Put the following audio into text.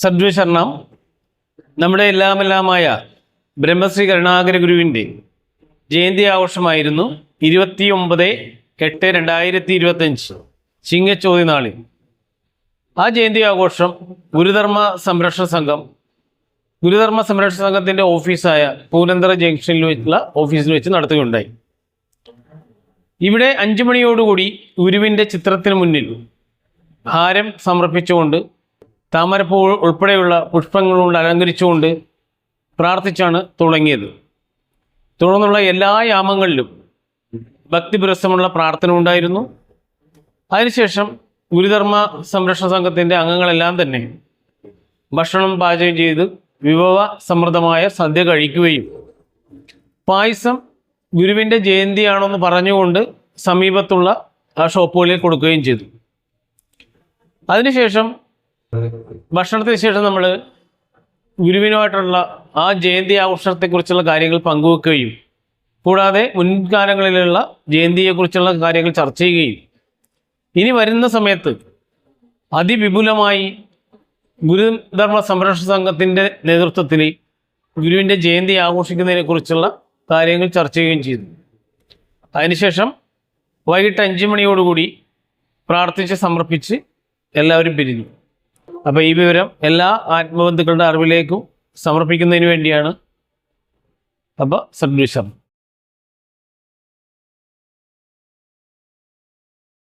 സദ്വിശരണം നമ്മുടെ എല്ലാമെല്ലാമായ ബ്രഹ്മശ്രീ കരുണാകര ഗുരുവിന്റെ ജയന്തി ആഘോഷമായിരുന്നു ഇരുപത്തി ഒമ്പത് എട്ട് രണ്ടായിരത്തി ഇരുപത്തഞ്ച് ചിങ്ങച്ചോതി നാളിൽ. ആ ജയന്തി ആഘോഷം ഗുരുധർമ്മ സംരക്ഷണ സംഘം ഗുരുധർമ്മ സംരക്ഷണ സംഘത്തിന്റെ ഓഫീസായ പൂനന്തറ ജംഗ്ഷനിൽ വെച്ചുള്ള ഓഫീസിൽ വെച്ച് നടത്തുകയുണ്ടായി. ഇവിടെ അഞ്ചു മണിയോടുകൂടി ഗുരുവിന്റെ ചിത്രത്തിന് മുന്നിൽ ഹാരം സമർപ്പിച്ചുകൊണ്ട് താമരപ്പൂ ഉൾപ്പെടെയുള്ള പുഷ്പങ്ങൾ കൊണ്ട് അലങ്കരിച്ചുകൊണ്ട് പ്രാർത്ഥിച്ചാണ് തുടങ്ങിയത്. തുടർന്നുള്ള എല്ലാ യാമങ്ങളിലും ഭക്തിപുരസ്സമുള്ള പ്രാർത്ഥന ഉണ്ടായിരുന്നു. അതിനുശേഷം ഗുരുധർമ്മ സംരക്ഷണ സംഘത്തിന്റെ അംഗങ്ങളെല്ലാം തന്നെ ഭക്ഷണം പാചകം ചെയ്ത് വിഭവ സമൃദ്ധമായ സദ്യ കഴിക്കുകയും പായസം ഗുരുവിന്റെ ജയന്തിയാണെന്ന് പറഞ്ഞുകൊണ്ട് സമീപത്തുള്ള ആ ഷോപ്പുകളിൽ കൊടുക്കുകയും ചെയ്തു. അതിനുശേഷം ഭക്ഷണത്തിന് ശേഷം നമ്മൾ ഗുരുവിനുമായിട്ടുള്ള ആ ജയന്തി ആഘോഷത്തെക്കുറിച്ചുള്ള കാര്യങ്ങൾ പങ്കുവെക്കുകയും കൂടാതെ മുൻകാലങ്ങളിലുള്ള ജയന്തിയെക്കുറിച്ചുള്ള കാര്യങ്ങൾ ചർച്ച ചെയ്യുകയും. ഇനി വരുന്ന സമയത്ത് അതിവിപുലമായി ഗുരുധർമ്മ സംരക്ഷണ സംഘത്തിന്റെ നേതൃത്വത്തിൽ ഗുരുവിന്റെ ജയന്തി ആഘോഷിക്കുന്നതിനെക്കുറിച്ചുള്ള കാര്യങ്ങൾ ചർച്ച ചെയ്യുകയും ചെയ്തു. അതിനുശേഷം വൈകിട്ട് അഞ്ച് മണിയോടുകൂടി പ്രാർത്ഥിച്ച് സമർപ്പിച്ച് എല്ലാവരും പിരിഞ്ഞു. അപ്പോൾ ഈ വിവരം എല്ലാ ആത്മബന്ധുക്കളുടെ അറിവിലേക്കും സമർപ്പിക്കുന്നതിന് വേണ്ടിയാണ്. അപ്പോൾ സദ്വിശം